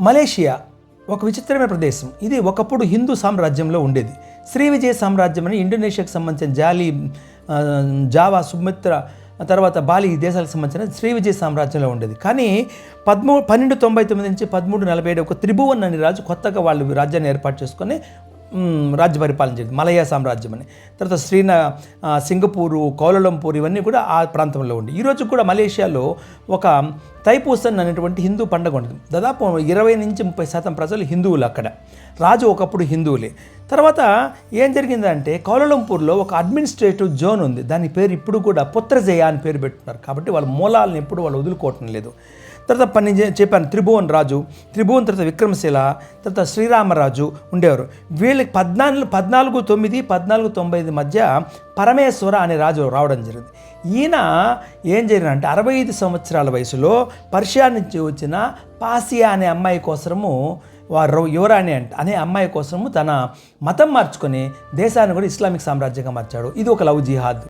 Malaysia ఒక విచిత్రమైన ప్రదేశం. ఇది ఒకప్పుడు హిందూ సామ్రాజ్యంలో ఉండేది. శ్రీ విజయ సామ్రాజ్యం అని ఇండోనేషియాకు సంబంధించిన జాలి జావా సుమిత్ర తర్వాత బాలి దేశాలకు సంబంధించిన శ్రీ విజయ సామ్రాజ్యంలో ఉండేది. కానీ పదమూడు పన్నెండు తొంభై తొమ్మిది నుంచి పదమూడు నలభై ఏడు ఒక త్రిభువన్ అనే రాజు కొత్తగా వాళ్ళు రాజ్యాన్ని ఏర్పాటు చేసుకొని రాజ్య పరిపాలన జరిగింది. మలయా సామ్రాజ్యం అని. తర్వాత శ్రీన సింగపూరు కౌలలంపూర్ ఇవన్నీ కూడా ఆ ప్రాంతంలో ఉండి. ఈరోజు కూడా మలేషియాలో ఒక తైపూసన్ అనేటువంటి హిందూ పండుగ ఉంటుంది. దాదాపు ఇరవై నుంచి ముప్పై శాతం ప్రజలు హిందువులు అక్కడ. రాజు ఒకప్పుడు హిందువులే. తర్వాత ఏం జరిగిందంటే కౌలలంపూర్లో ఒక అడ్మినిస్ట్రేటివ్ జోన్ ఉంది. దాని పేరు ఇప్పుడు కూడా పుత్రజయ అని పేరు పెట్టున్నారు కాబట్టి వాళ్ళ మూలాలను ఎప్పుడు వాళ్ళు వదులుకోవటం లేదు. తర్వాత పని చెప్పాను త్రిభువన్ రాజు త్రిభువన్ తర్వాత విక్రమశిల తర్వాత శ్రీరామరాజు ఉండేవారు. వీళ్ళకి పద్నాలుగు పద్నాలుగు తొమ్మిది పద్నాలుగు తొంభై మధ్య పరమేశ్వర అనే రాజు రావడం జరిగింది. ఈయన ఏం జరిగిందంటే అరవై ఐదు సంవత్సరాల వయసులో పర్షియా నుంచి వచ్చిన పాసియా అనే అమ్మాయి కోసము వారు యువరాణి అంట అనే అమ్మాయి కోసము తన మతం మార్చుకొని దేశాన్ని కూడా ఇస్లామిక్ సామ్రాజ్యంగా మార్చాడు. ఇది ఒక లవ్ జిహాద్.